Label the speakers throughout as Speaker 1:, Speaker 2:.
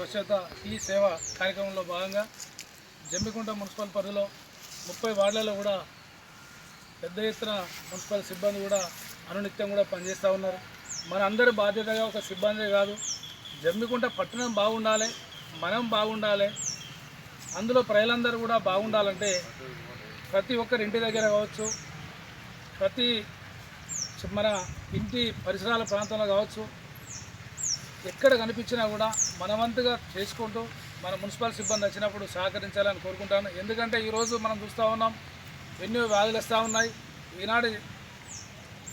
Speaker 1: స్వచ్ఛత ఈ సేవ కార్యక్రమంలో భాగంగా జమ్మికుంట మున్సిపల్ పరిధిలో ముప్పై వార్డులలో కూడా పెద్ద ఎత్తున మున్సిపల్ సిబ్బంది కూడా అనునిత్యం కూడా పనిచేస్తూ ఉన్నారు. మన అందరి బాధ్యతగా ఒక సిబ్బంది కాదు జమ్మికుంట పట్టణం బాగుండాలి మనం బాగుండాలి అందులో ప్రజలందరూ కూడా బాగుండాలంటే ప్రతి ఒక్కరి ఇంటి దగ్గర కావచ్చు ప్రతి మన ఇంటి పరిసరాల ప్రాంతంలో కావచ్చు ఎక్కడ కనిపించినా కూడా మనవంతుగా చేసుకుంటూ మన మున్సిపల్ సిబ్బంది వచ్చినప్పుడు సహకరించాలని కోరుకుంటాను. ఎందుకంటే ఈరోజు మనం చూస్తూ ఉన్నాం ఎన్నో వ్యాధులు వస్తూ ఉన్నాయి. ఈనాడు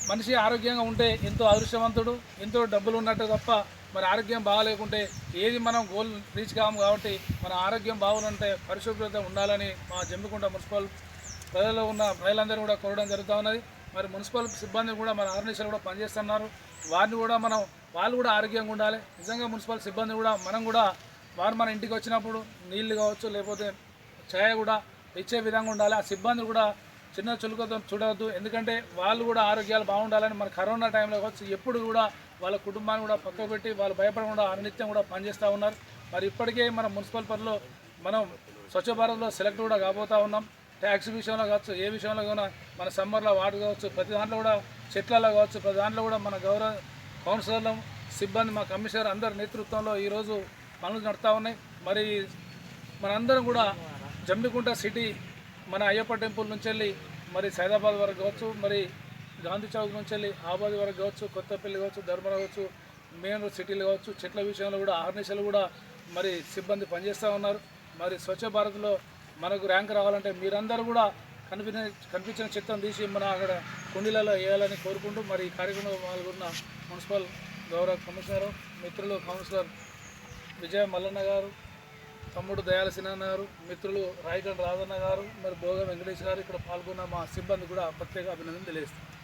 Speaker 1: మనిషి ఆరోగ్యంగా ఉంటే ఎంతో అదృష్టవంతుడు ఎంతో డబ్బులు ఉన్నట్టు తప్ప మరి ఆరోగ్యం బాగాలేకుంటే ఏది మనం గోల్ రీచ్ కాము కాబట్టి మన ఆరోగ్యం బాగుంటే పరిశుభ్రత ఉండాలని మా జమ్మికుంట మున్సిపల్ ప్రజల్లో ఉన్న ప్రజలందరూ కూడా కోరడం జరుగుతూ ఉన్నది. మరి మున్సిపల్ సిబ్బంది కూడా మన ఆర్గనైజేషన్ కూడా పనిచేస్తున్నారు. వారిని కూడా మనం వాళ్ళు కూడా ఆరోగ్యంగా ఉండాలి. నిజంగా మున్సిపల్ సిబ్బంది కూడా మనం కూడా వారు మన ఇంటికి వచ్చినప్పుడు నీళ్ళు కావచ్చు లేకపోతే ఛాయ కూడా ఇచ్చే విధంగా ఉండాలి. ఆ సిబ్బంది కూడా చిన్న చులుకతో చూడవద్దు. ఎందుకంటే వాళ్ళు కూడా ఆరోగ్యాలు బాగుండాలని మన కరోనా టైంలో కావచ్చు ఎప్పుడు కూడా వాళ్ళ కుటుంబాన్ని కూడా పక్కకు పెట్టి వాళ్ళు భయపడకుండా అనునిత్యం కూడా పనిచేస్తూ ఉన్నారు. మరి ఇప్పటికే మన మున్సిపల్ పరిలో మనం స్వచ్ఛ భారత్లో సెలెక్ట్ కూడా కాబోతూ ఉన్నాం. ట్యాక్స్ విషయంలో కావచ్చు ఏ విషయంలో కూడా మన సమ్మర్లో వాటర్ కావచ్చు ప్రతి దాంట్లో కూడా చెట్లలో కావచ్చు ప్రతి దాంట్లో కూడా మన గౌరవ కౌన్సిలర్లు సిబ్బంది మా కమిషనర్ అందరి నేతృత్వంలో ఈరోజు పనులు నడుస్తూ ఉన్నాయి. మరి మనందరం కూడా జమ్మికుంట సిటీ మన అయ్యప్ప టెంపుల్ నుంచి వెళ్ళి మరి సైదాబాద్ వరకు కావచ్చు మరి గాంధీ చౌక్ నుంచి వెళ్ళి ఆబాద్ వరకు కావచ్చు కొత్తపల్లి కావచ్చు ధర్మరావు కావచ్చు మెయిన్ రోడ్ సిటీలు కావచ్చు చెట్ల విషయంలో కూడా ఆర్నిషలు కూడా మరి సిబ్బంది పనిచేస్తూ ఉన్నారు. మరి స్వచ్ఛ భారత్లో మనకు ర్యాంక్ రావాలంటే మీరందరూ కూడా కనిపించిన కనిపించిన చిత్రం తీసి మన అక్కడ కుండీలలో వేయాలని కోరుకుంటూ మరి ఈ కార్యక్రమంలో పాల్గొన్న మున్సిపల్ గౌరవ కమిషనర్ మిత్రులు కౌన్సిలర్ విజయ మల్లన్న గారు తమ్ముడు దయాల సినిమా గారు మిత్రులు రాయగండ రాజన్న గారు మరి భోగ వెంకటేష్ గారు ఇక్కడ పాల్గొన్న మా సిబ్బంది కూడా ప్రత్యేక అభినందన తెలియజేస్తాను